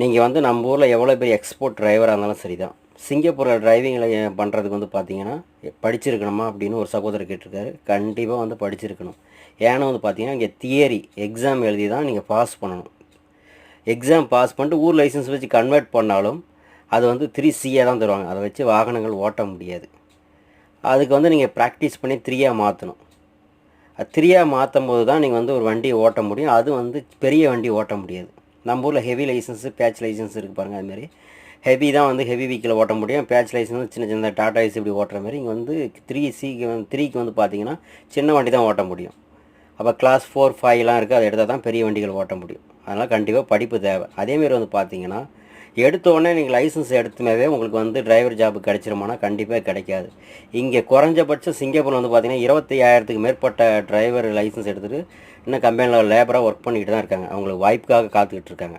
நீங்கள் வந்து நம்ம ஊரில் எவ்வளோ பெரிய எக்ஸ்போர்ட் டிரைவராக இருந்தாலும் சரி தான் சிங்கப்பூரில் டிரைவிங்கில் பண்ணுறதுக்கு வந்து பார்த்தீங்கன்னா படிச்சிருக்கணுமா அப்படின்னு ஒரு சகோதரர் கேட்டிருக்காரு. கண்டிப்பாக வந்து படிச்சிருக்கணும். ஏன்னா வந்து பார்த்தீங்கன்னா இங்கே தியரி எக்ஸாம் எழுதி தான் நீங்கள் பாஸ் பண்ணணும். எக்ஸாம் பாஸ் பண்ணிட்டு ஊர் லைசன்ஸ் வச்சு கன்வெர்ட் பண்ணாலும் அது வந்து த்ரீ சியாக தான் தருவாங்க. அதை வச்சு வாகனங்கள் ஓட்ட முடியாது. அதுக்கு வந்து நீங்கள் ப்ராக்டிஸ் பண்ணி த்ரீயாக மாற்றணும் அது த்ரீயாக மாற்றும் போது தான் நீங்கள் வந்து ஒரு வண்டியை ஓட்ட முடியும். அது வந்து பெரிய வண்டி ஓட்ட முடியாது. நம்ம ஊரில் ஹெவி லைசன்ஸு பேட்ச் லைசன்ஸ் இருக்குது பாருங்கள் அதுமாரி ஹெவி தான் வந்து ஹெவி வீக்கில் ஓட்ட முடியும். பேட்ச் லைசன்ஸ் சின்ன சின்ன டாடா ஐஸ் இப்படி ஓட்டுற மாதிரி. இங்கே வந்து த்ரீ சிக்கு வந்து த்ரீக்கு வந்து பார்த்தீங்கன்னா சின்ன வண்டி தான் ஓட்ட முடியும். அப்போ கிளாஸ் ஃபோர் ஃபைவ்லாம் இருக்குது அதை எடுத்தால் தான் பெரிய வண்டிகள் ஓட்ட முடியும். அதனால் கண்டிப்பாக படிப்பு தேவை. அதேமாரி வந்து பார்த்தீங்கன்னா எடுத்த உடனே நீங்கள் லைசன்ஸ் எடுத்துனாவே உங்களுக்கு வந்து டிரைவர் ஜாப் கிடச்சிருமானா? கண்டிப்பாக கிடைக்காது. இங்கே குறைஞ்சபட்சம் சிங்கப்பூர் வந்து பார்த்திங்கன்னா இருபத்தி ஆயிரத்துக்கு மேற்பட்ட டிரைவர் லைசன்ஸ் எடுத்துகிட்டு இன்னும் கம்பெனியில் லேபராக ஒர்க் பண்ணிக்கிட்டு தான் இருக்காங்க. அவங்களுக்கு வாய்ப்புக்காக காத்துக்கிட்டு இருக்காங்க.